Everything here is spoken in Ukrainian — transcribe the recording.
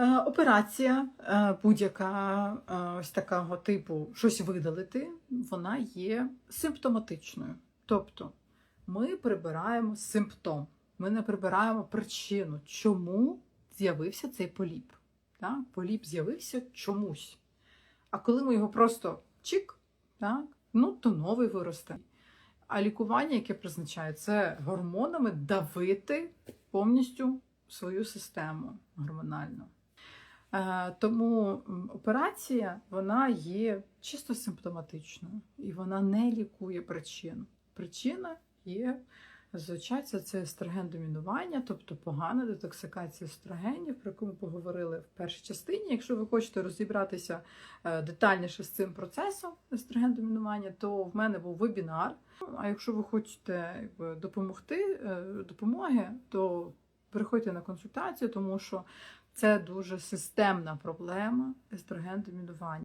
Е, Операція е, будь-яка е, ось такого типу щось видалити, вона є симптоматичною. Тобто ми прибираємо симптом, ми не прибираємо причину, чому з'явився цей поліп. Так? Поліп з'явився чомусь. А коли ми його просто чик, так? ну то новий виросте. А лікування, яке призначає, це гормонами давити повністю свою систему гормональну. Е, Тому операція вона є чисто симптоматичною і вона не лікує причин. Причина є зазвичай це, це естроген-домінування, тобто погана детоксикація естрогенів, про яку ми поговорили в першій частині. Якщо ви хочете розібратися е, детальніше з цим процесом естроген-домінування, то в мене був вебінар. А якщо ви хочете допомогти е, допомоги, то приходьте на консультацію, тому що це дуже системна проблема естроген-домінування.